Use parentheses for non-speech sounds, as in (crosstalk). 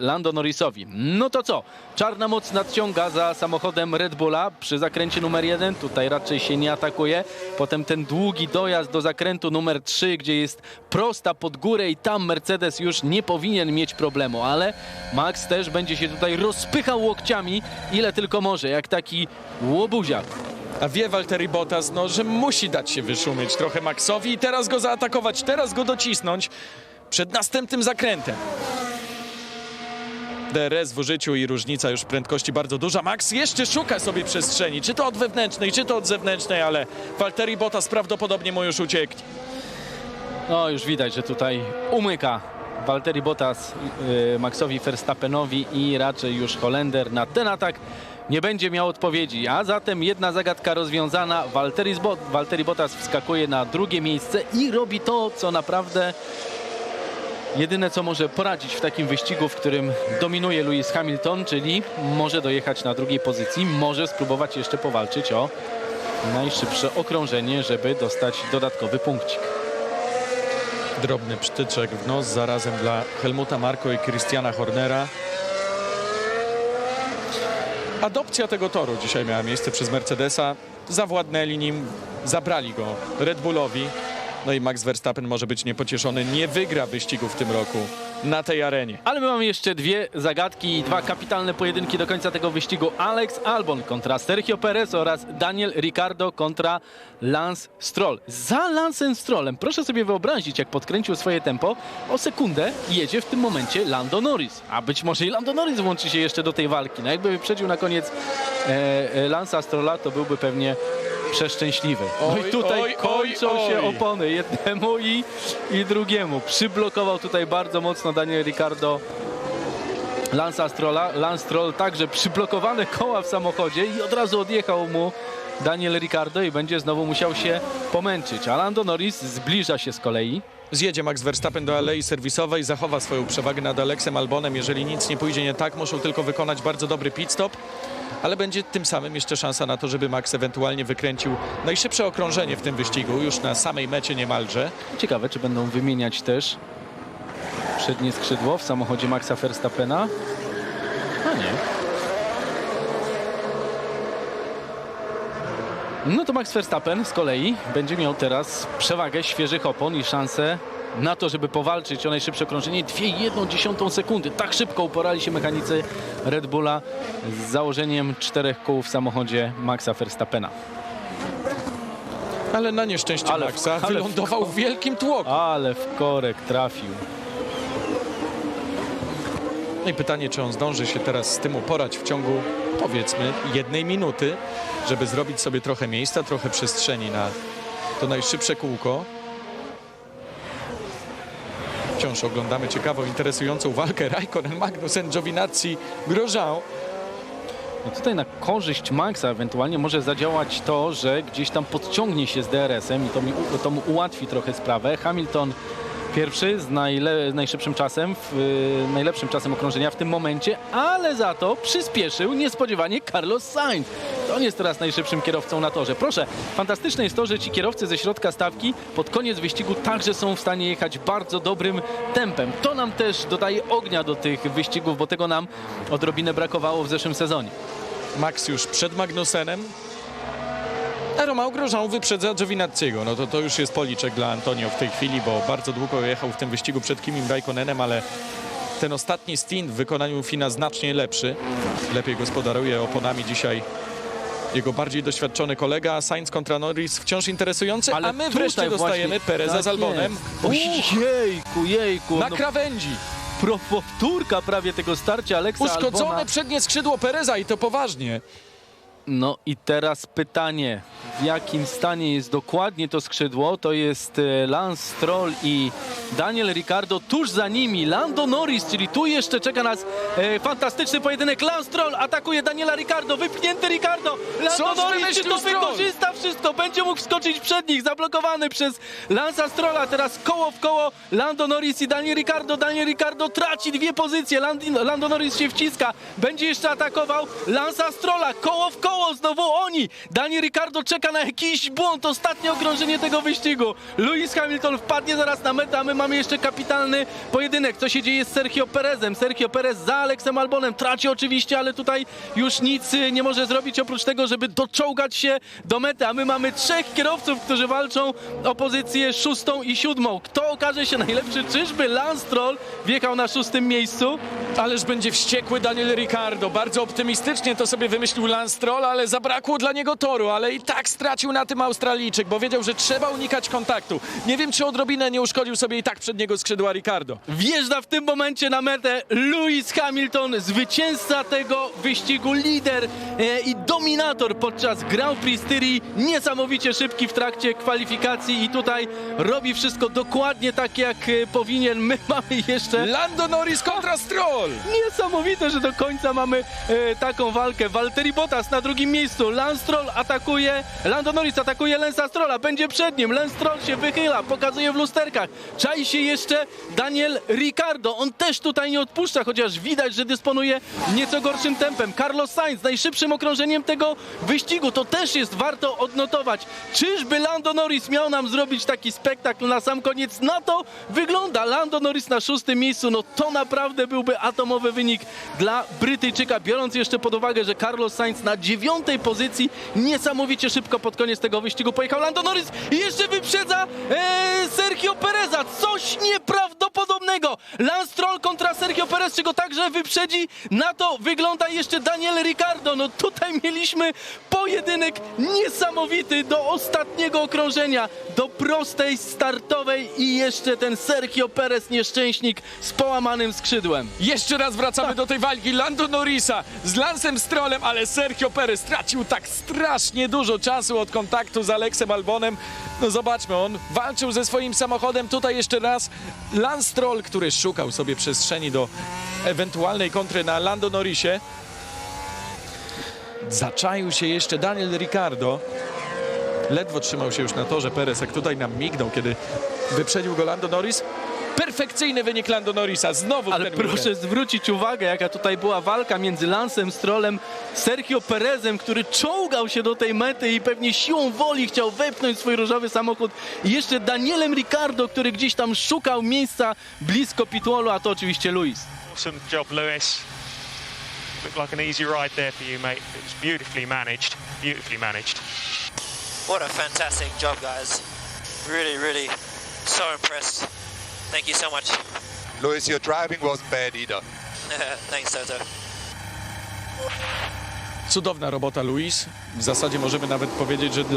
Lando Norrisowi. No to co? Czarna moc nadciąga za samochodem Red Bulla przy zakręcie numer jeden. Tutaj raczej się nie atakuje. Potem ten długi dojazd do zakrętu numer 3, gdzie jest prosta pod górę i tam Mercedes już nie powinien mieć problemu, ale Max też będzie się tutaj rozpychał łokciami ile tylko może, jak taki łobuziak. A wie Valtteri Bottas, no, że musi dać się wyszumieć trochę Maxowi i teraz go zaatakować, teraz go docisnąć przed następnym zakrętem. DRS w użyciu i różnica już prędkości bardzo duża. Max jeszcze szuka sobie przestrzeni, czy to od wewnętrznej, czy to od zewnętrznej, ale Valtteri Bottas prawdopodobnie mu już ucieknie. No już widać, że tutaj umyka Valtteri Bottas yy, Maxowi Verstappenowi i raczej już Holender na ten atak nie będzie miał odpowiedzi. A zatem jedna zagadka rozwiązana. Valtteri, Zbo- Valtteri Bottas wskakuje na drugie miejsce i robi to, co naprawdę jedyne, co może poradzić w takim wyścigu, w którym dominuje Lewis Hamilton, czyli może dojechać na drugiej pozycji, może spróbować jeszcze powalczyć o najszybsze okrążenie, żeby dostać dodatkowy punkcik. Drobny przytyczek w nos zarazem dla Helmuta Marko i Christiana Hornera. Adopcja tego toru dzisiaj miała miejsce przez Mercedesa. Zawładnęli nim, zabrali go Red Bullowi. No i Max Verstappen może być niepocieszony. Nie wygra wyścigu w tym roku na tej arenie. Ale my mamy jeszcze dwie zagadki i dwa kapitalne pojedynki do końca tego wyścigu. Alex Albon kontra Sergio Perez oraz Daniel Ricciardo kontra Lance Stroll. Za Lancem Strollem proszę sobie wyobrazić, jak podkręcił swoje tempo, o sekundę jedzie w tym momencie Lando Norris. A być może i Lando Norris włączy się jeszcze do tej walki. No jakby wyprzedził na koniec e, e, Lance'a Strolla, to byłby pewnie przeszczęśliwy. No i tutaj oj, kończą oj, się oj. opony jednemu i, i drugiemu. Przyblokował tutaj bardzo mocno Daniel Ricciardo Lansa Strolla. Lance Stroll także przyblokowane koła w samochodzie i od razu odjechał mu Daniel Ricciardo i będzie znowu musiał się pomęczyć. A Lando Norris zbliża się z kolei. Zjedzie Max Verstappen do alei serwisowej, zachowa swoją przewagę nad Alexem Albonem. Jeżeli nic nie pójdzie nie tak, muszą tylko wykonać bardzo dobry pit stop. Ale będzie tym samym jeszcze szansa na to, żeby Max ewentualnie wykręcił najszybsze okrążenie w tym wyścigu, już na samej mecie niemalże. Ciekawe, czy będą wymieniać też przednie skrzydło w samochodzie Maxa Verstappena. A nie. No to Max Verstappen z kolei będzie miał teraz przewagę świeżych opon i szansę na to, żeby powalczyć o najszybsze okrążenie 2,1 sekundy. Tak szybko uporali się mechanicy Red Bulla z założeniem czterech kół w samochodzie Maxa Verstappena. Ale na nieszczęście Ale w- Maxa ale w- wylądował w wielkim tłoku. Ale w korek trafił. No i pytanie, czy on zdąży się teraz z tym uporać w ciągu, powiedzmy, jednej minuty, żeby zrobić sobie trochę miejsca, trochę przestrzeni na to najszybsze kółko. Wciąż oglądamy ciekawą, interesującą walkę Raikkonen, Magnussen, Giovinazzi, Grosjean. No tutaj na korzyść Maxa ewentualnie może zadziałać to, że gdzieś tam podciągnie się z DRS-em i to, mi, to mu ułatwi trochę sprawę. Hamilton pierwszy z najle, najszybszym czasem, w, y, najlepszym czasem okrążenia w tym momencie, ale za to przyspieszył niespodziewanie Carlos Sainz. To on jest teraz najszybszym kierowcą na torze. Proszę, fantastyczne jest to, że ci kierowcy ze środka stawki pod koniec wyścigu także są w stanie jechać bardzo dobrym tempem. To nam też dodaje ognia do tych wyścigów, bo tego nam odrobinę brakowało w zeszłym sezonie. Max już przed Magnusenem. A Grosjean wyprzedza Giovinazziego. No to, to już jest policzek dla Antonio w tej chwili, bo bardzo długo jechał w tym wyścigu przed Kimim Raikkonenem, ale ten ostatni stint w wykonaniu Fina znacznie lepszy. Lepiej gospodaruje oponami dzisiaj jego bardziej doświadczony kolega, Sainz kontra Norris wciąż interesujący, a my wreszcie dostajemy właśnie- Pereza tak z Albonem. jest. Ojejku, jejku. Na No, krawędzi. pro, powtórka prawie tego starcia Aleksa Uszkodzone Albona. przednie skrzydło Pereza i to poważnie. No i teraz pytanie, w jakim stanie jest dokładnie to skrzydło? To jest e, Lance Stroll i Daniel Ricciardo. Tuż za nimi Lando Norris, czyli tu jeszcze czeka nas e, fantastyczny pojedynek. Lance Stroll atakuje Daniela Ricciardo, wypchnięty Ricciardo. Lando Cóż Norris, czy to Stroll? wykorzysta wszystko? Będzie mógł skoczyć przed nich, zablokowany przez Lansa Strolla. Teraz koło w koło Lando Norris i Daniel Ricciardo. Daniel Ricciardo traci dwie pozycje. Lando, Lando Norris się wciska, będzie jeszcze atakował Lansa Strolla. Koło w koło koło, znowu oni! Dani Ricardo czeka na jakiś błąd, ostatnie okrążenie tego wyścigu. Lewis Hamilton wpadnie zaraz na metę, a my mamy jeszcze kapitalny pojedynek. Co się dzieje z Sergio Perezem? Sergio Perez za Aleksem Albonem, traci oczywiście, ale tutaj już nic y, nie może zrobić oprócz tego, żeby doczołgać się do mety, a my mamy trzech kierowców, którzy walczą o pozycję szóstą i siódmą. Kto okaże się najlepszy? Czyżby Lance Stroll wjechał na szóstym miejscu? Ależ będzie wściekły Daniel Ricciardo. Bardzo optymistycznie to sobie wymyślił Lance Stroll, ale zabrakło dla niego toru, ale i tak stracił na tym Australijczyk, bo wiedział, że trzeba unikać kontaktu. Nie wiem, czy odrobinę nie uszkodził sobie i tak przedniego skrzydła Ricardo. Wjeżdża w tym momencie na metę Lewis Hamilton, zwycięzca tego wyścigu, lider e, i dominator podczas Grand Prix Styrii. Niesamowicie szybki w trakcie kwalifikacji i tutaj robi wszystko dokładnie tak jak e, powinien. My (laughs) mamy jeszcze Lando Norris kontra Stroll! Niesamowite, że do końca mamy e, taką walkę. Valtteri Bottas na drugim miejscu. Lance Stroll atakuje, Lando Norris atakuje Lensa Strolla, będzie przed nim. Lance Stroll się wychyla, pokazuje w lusterkach. Czai się jeszcze Daniel Ricardo. On też tutaj nie odpuszcza, chociaż widać, że dysponuje nieco gorszym tempem. Carlos Sainz najszybszym okrążeniem tego wyścigu. To też jest warto odnotować. Czyżby Lando Norris miał nam zrobić taki spektakl na sam koniec? Na to wygląda. Lando Norris na szóstym miejscu. No to naprawdę byłby atomowy wynik dla Brytyjczyka, biorąc jeszcze pod uwagę, że Carlos Sainz na dziewiątej pozycji niesamowicie szybko pod koniec tego wyścigu pojechał Lando Norris i jeszcze wyprzedza e, Sergio Pereza. Coś nieprawdopodobnego. Lance Stroll kontra Sergio Perez, czy go także wyprzedzi? Na to wygląda jeszcze Daniel Ricardo. No tutaj mieliśmy pojedynek niesamowity do ostatniego okrążenia, do prostej startowej i jeszcze ten Sergio Perez nieszczęśnik z połamanym skrzydłem. Jeszcze raz wracamy do tej walki Lando Norrisa z Lancem Strollem, ale Sergio Perez stracił tak strasznie dużo czasu od kontaktu z Aleksem Albonem. No zobaczmy, on walczył ze swoim samochodem. Tutaj jeszcze raz Lance Stroll, który szukał sobie przestrzeni do ewentualnej kontry na Lando Norrisie. Zaczaił się jeszcze Daniel Ricardo. Ledwo trzymał się już na torze Perez, jak tutaj nam mignął, kiedy wyprzedził go Lando Norris. Perfekcyjny wynik Lando Norrisa. Znowu Ale proszę zwrócić uwagę, jaka tutaj była walka między Lancem Strollem, Sergio Perezem, który czołgał się do tej mety i pewnie siłą woli chciał wepchnąć swój różowy samochód. I jeszcze Danielem Ricardo, który gdzieś tam szukał miejsca blisko pitwallu, a to oczywiście Luis. Awesome job, Lewis. Looked like an easy ride there for you, mate. It was beautifully managed. Beautifully managed. What a fantastic job, guys. Really, really so impressed. Thank you so much. Louis, your driving wasn't bad either. (laughs) Thanks, Toto. Cudowna robota, Luis. W zasadzie możemy nawet powiedzieć, że dla